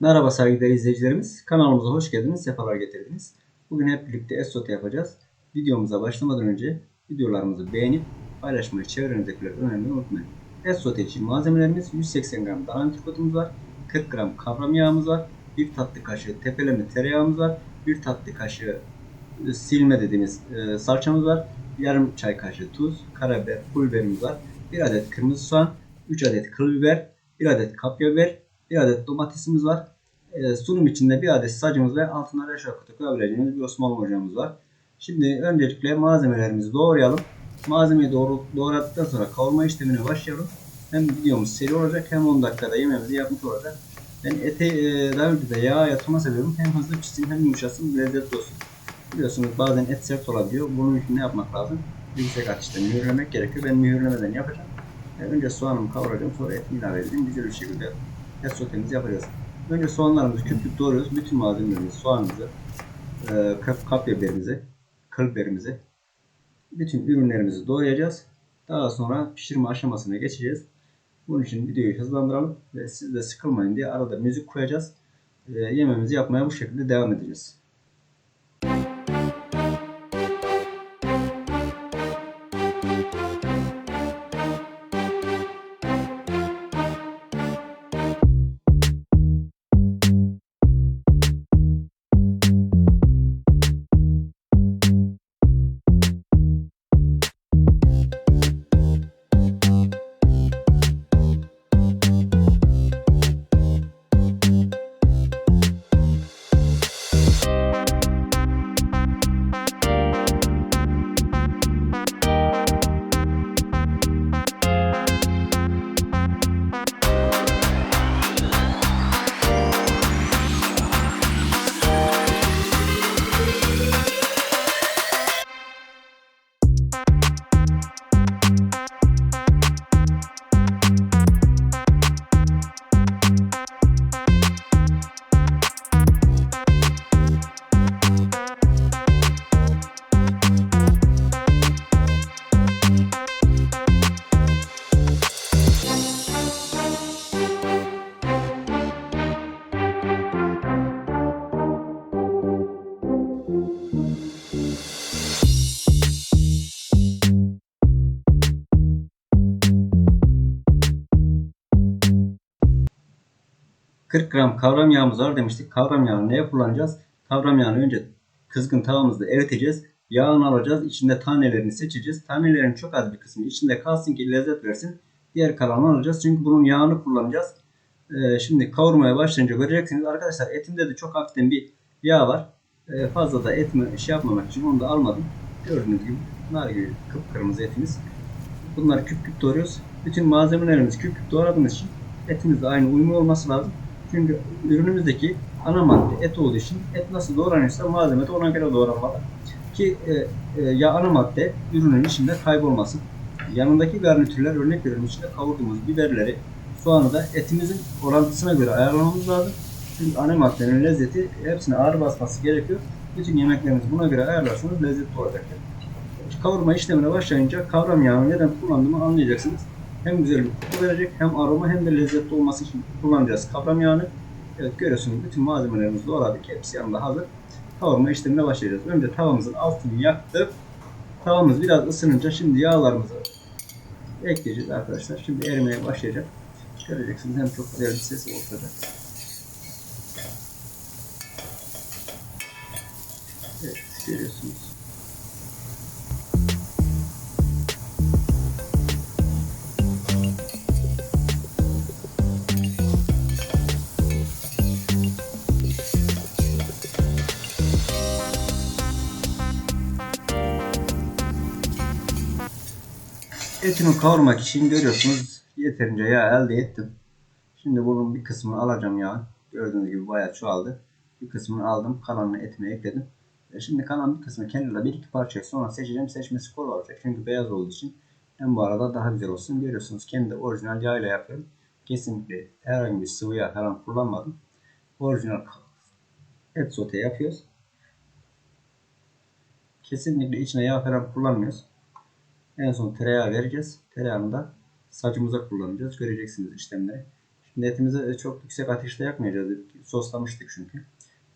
Merhaba saygıdeğer izleyicilerimiz. Kanalımıza hoş geldiniz, sefalar getirdiniz. Bugün hep birlikte et sote yapacağız. Videomuza başlamadan önce videolarımızı beğenip paylaşmayı çevrenizdekiler önemli unutmayın. Et sote için malzemelerimiz 180 gram dana antrikotumuz var, 40 gram kavram yağımız var, 1 tatlı kaşığı tepeleme tereyağımız var, 1 tatlı kaşığı e, silme dediğimiz e, salçamız var, yarım çay kaşığı tuz, karabiber, pul biberimiz var, 1 adet kırmızı soğan, 3 adet kıl biber, 1 adet kapya biber, bir adet domatesimiz var. E, sunum içinde bir adet sacımız ve altına reşat koyabileceğimiz bir Osmanlı hocamız var. Şimdi öncelikle malzemelerimizi doğrayalım. Malzemeyi doğru, doğradıktan sonra kavurma işlemine başlayalım. Hem videomuz seri olacak hem 10 dakikada yemeğimizi yapmış olacak. Ben ete e, daha önce de yağ yatırma seviyorum. Hem hızlı pişsin hem yumuşasın lezzetli olsun. Biliyorsunuz bazen et sert olabiliyor. Bunun için ne yapmak lazım? Yüksek ateşte mühürlemek gerekiyor. Ben mühürlemeden yapacağım. E, önce soğanımı kavuracağım sonra etimi ilave edeceğim. Güzel bir şekilde et sotemizi yapacağız. Önce soğanlarımızı küp küp doğruyoruz. Bütün malzemelerimizi, soğanımızı, e, kap, kapya biberimizi, kıl biberimizi, bütün ürünlerimizi doğrayacağız. Daha sonra pişirme aşamasına geçeceğiz. Bunun için videoyu hızlandıralım ve siz de sıkılmayın diye arada müzik koyacağız. E, yemeğimizi yapmaya bu şekilde devam edeceğiz. ...40 gram kavram yağımız var demiştik. Kavram yağını neye kullanacağız? Kavram yağını önce kızgın tavamızda eriteceğiz. Yağını alacağız. İçinde tanelerini seçeceğiz. Tanelerin çok az bir kısmı içinde kalsın ki lezzet versin. Diğer kalanını alacağız. Çünkü bunun yağını kullanacağız. Ee, şimdi kavurmaya başlayınca göreceksiniz. Arkadaşlar etimde de çok hafiften bir yağ var. Ee, fazla da etimi şey yapmamak için onu da almadım. Gördüğünüz gibi nar gibi kıpkırmızı etimiz. Bunları küp küp doğruyoruz. Bütün malzemelerimizi küp küp doğradığımız için etimiz de aynı uyumlu olması lazım. Çünkü ürünümüzdeki ana madde et olduğu için et nasıl doğranıyorsa malzeme de ona göre doğranmalı. Ki e, e, ya ana madde ürünün içinde kaybolmasın. Yanındaki garnitürler örnek veriyorum içinde kavurduğumuz biberleri, soğanı da etimizin orantısına göre ayarlamamız lazım. Çünkü ana maddenin lezzeti hepsine ağır basması gerekiyor. Bütün yemeklerimizi buna göre ayarlarsanız lezzetli olacaktır. Kavurma işlemine başlayınca kavram yağını neden kullandığımı anlayacaksınız. Hem güzel bir koku verecek hem aroma hem de lezzetli olması için kullanacağız kavram yağını. Evet görüyorsunuz bütün malzemelerimizi doğradık. Hepsi yanında hazır. Kavurma işlemine başlayacağız. Önce tavamızın altını yaktık. Tavamız biraz ısınınca şimdi yağlarımızı ekleyeceğiz arkadaşlar. Şimdi erimeye başlayacak. Göreceksiniz hem çok güzel bir sesi olacak. Evet görüyorsunuz. Etimi kavurmak için görüyorsunuz yeterince yağ elde ettim. Şimdi bunun bir kısmını alacağım yağ. Gördüğünüz gibi bayağı çoğaldı. Bir kısmını aldım. Kalanını etime ekledim. E şimdi kalan bir kısmı kenarda bir iki parçayı sonra seçeceğim. Seçmesi kolay olacak. Çünkü beyaz olduğu için hem bu arada daha güzel olsun. Görüyorsunuz kendi orijinal yağ ile yapıyorum. Kesinlikle herhangi bir sıvı yağ falan kullanmadım. Orijinal et sote yapıyoruz. Kesinlikle içine yağ falan kullanmıyoruz. En son tereyağı vereceğiz. Tereyağını da sacımıza kullanacağız. Göreceksiniz işlemleri. Şimdi etimizi çok yüksek ateşte yakmayacağız. Soslamıştık çünkü.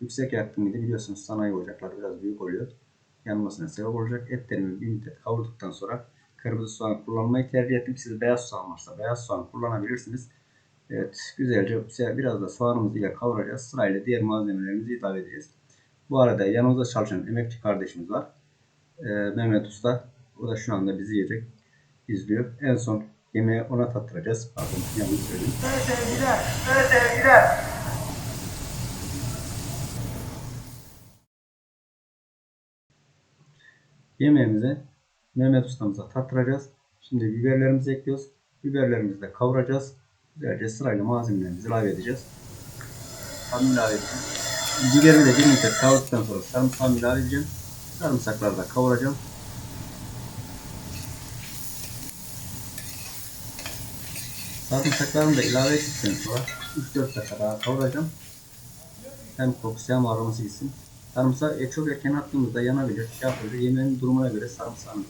Yüksek yaktım mıydı biliyorsunuz sanayi ocakları biraz büyük oluyor. Yanmasına sebep olacak. Etlerimi bir müddet kavurduktan sonra kırmızı soğan kullanmayı tercih ettim. Siz beyaz soğan varsa beyaz soğan kullanabilirsiniz. Evet güzelce biraz da soğanımızı ile kavuracağız. Sırayla diğer malzemelerimizi ilave edeceğiz. Bu arada yanımızda çalışan emekçi kardeşimiz var. Ee, Mehmet Usta. O da şu anda bizi yiyecek. izliyor. En son yemeği ona tattıracağız. Pardon yanlış söyledim. Yemeğimizi Mehmet ustamıza tattıracağız. Şimdi biberlerimizi ekliyoruz. Biberlerimizi de kavuracağız. Güzelce sırayla malzemelerimizi ilave edeceğiz. Tam ilave edeceğim. Biberimi de bir müddet kavurduktan sonra sarımsağımı ilave edeceğim. Sarımsakları da kavuracağım. Sarımsaklarımı da ilave ettikten sonra 3-4 dakika daha kavuracağım. Hem kokusu hem aroması gitsin. Sarımsağı e, çok erken attığımızda yanabilir. Şey yapabilir. Yemeğin durumuna göre sarımsağını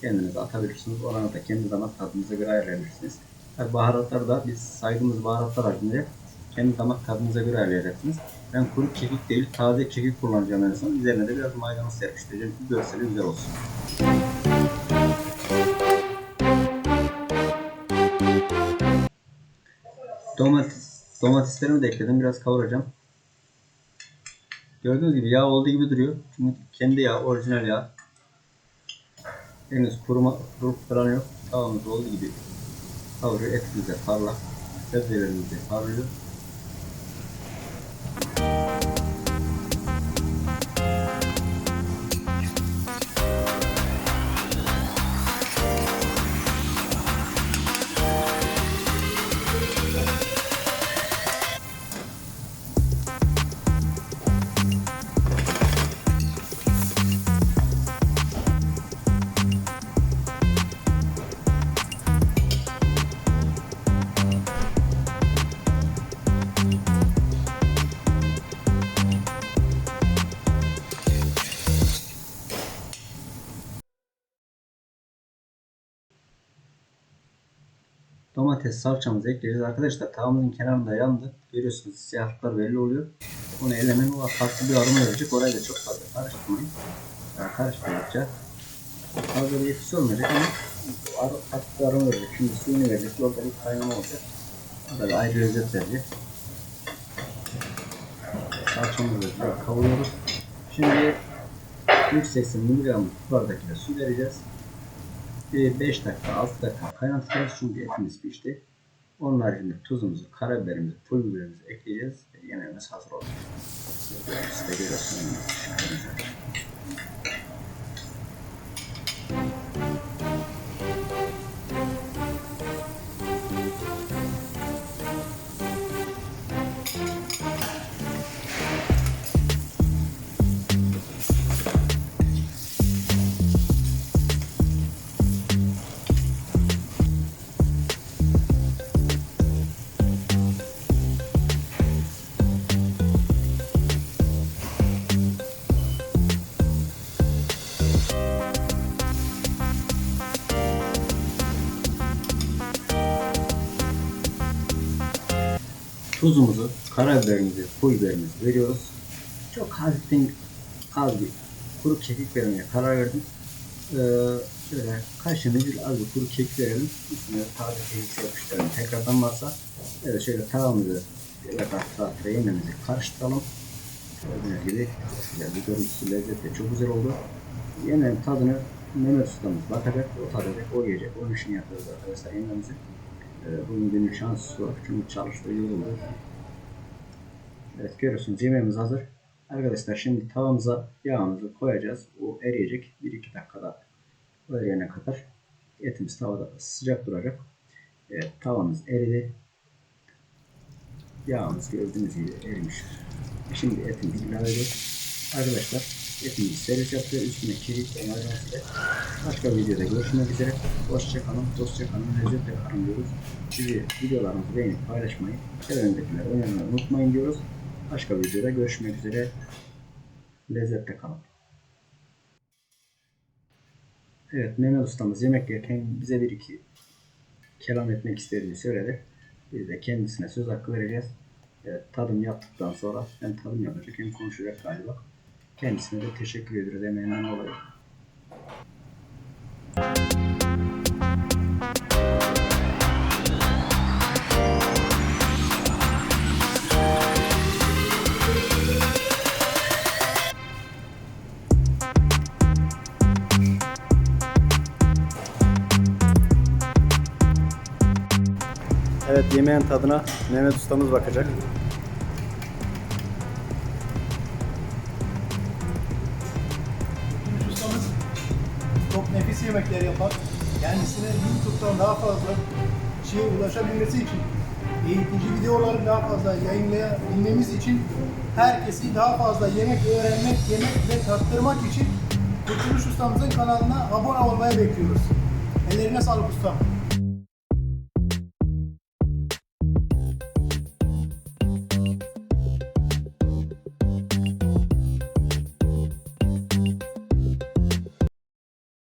kendiniz atabilirsiniz. Oranı da kendi damak tadınıza göre ayarlayabilirsiniz. Tabii baharatları da biz saydığımız baharatlar haricinde kendi damak tadınıza göre ayarlayacaksınız. Ben kuru kekik değil taze kekik kullanacağım en son. Üzerine de biraz maydanoz serpiştireceğim ki görseli güzel olsun. Domates, domateslerimi de ekledim. Biraz kavuracağım. Gördüğünüz gibi yağ olduğu gibi duruyor. Çünkü kendi yağ, orijinal yağ. Henüz kuruma, kuruluk falan yok. Tavamız olduğu gibi kavuruyor. Etimiz de parlak. Sebzelerimiz de parlıyor. Domates salçamızı ekleyeceğiz. Arkadaşlar tavamızın kenarında yandı. Görüyorsunuz siyahlıklar belli oluyor. Onu elemenin o farklı bir aroma verecek. Orayı da çok fazla karıştırmayın. Yani karıştırdıkça fazla bir etkisi olmayacak ama ar- farklı aroma verecek. Şimdi suyunu verecek. Orada bir kaynama olacak. Bir ayrı lezzet verecek. Salçamızı da kavuruyoruz. Şimdi 180 mg bardakıyla su vereceğiz. Bir 5 dakika 6 dakika kaynatacağız çünkü etimiz pişti. Onun haricinde tuzumuzu, karabiberimizi, pul biberimizi ekleyeceğiz ve yemeğimiz hazır olacak. Siz de. Tuzumuzu, karabiberimizi, pul biberimizi veriyoruz. Çok hafiften az bir kuru kekik vermeye karar verdim. Ee, şöyle kaşığını bir az bir kuru kekik verelim. Üstüne taze kekik yapıştıralım. Tekrardan varsa evet şöyle tavamızı böyle rahat yemeğimizi karıştıralım. Gördüğünüz gibi güzel bir görüntüsü lezzeti çok güzel oldu. Yemeğin tadını Mehmet ustamız bakacak, o tadacak, o yiyecek. Onun için yapıyoruz arkadaşlar yemeğimizi. Ee, bugün benim şans yok çünkü çalıştığı yolda. Evet görüyorsunuz yemeğimiz hazır. Arkadaşlar şimdi tavamıza yağımızı koyacağız. O eriyecek. 1-2 dakikada o eriyene kadar etimiz tavada sıcak duracak. Evet tavamız eridi. Yağımız gördüğünüz gibi erimiş. Şimdi etimizi ilave ediyoruz. Arkadaşlar etimizi servis yapıyor. Üstüne maydanoz ile Başka videoda görüşmek üzere. Hoşçakalın, dostçakalın, lezzetle kalın diyoruz. Sizi videolarımızı beğenip paylaşmayı, çevrenizdekiler önermeyi unutmayın diyoruz. Başka videoda görüşmek üzere. Lezzetle kalın. Evet, Mehmet ustamız yemek yerken bize bir iki kelam etmek istediğini söyledi. Biz de kendisine söz hakkı vereceğiz. Evet, tadım yaptıktan sonra hem tadım yapacak hem konuşacak galiba. Kendisine de teşekkür ediyoruz emeğinden dolayı. Evet yemeğin tadına Mehmet ustamız bakacak. Nefis yemekler yapar. Kendisine YouTube'dan daha fazla şeye ulaşabilmesi için, eğitici videoları daha fazla yayınlayabilmemiz için herkesi daha fazla yemek öğrenmek, yemek ve tattırmak için Kurtuluş Ustamızın kanalına abone olmayı bekliyoruz. Ellerine sağlık ustam.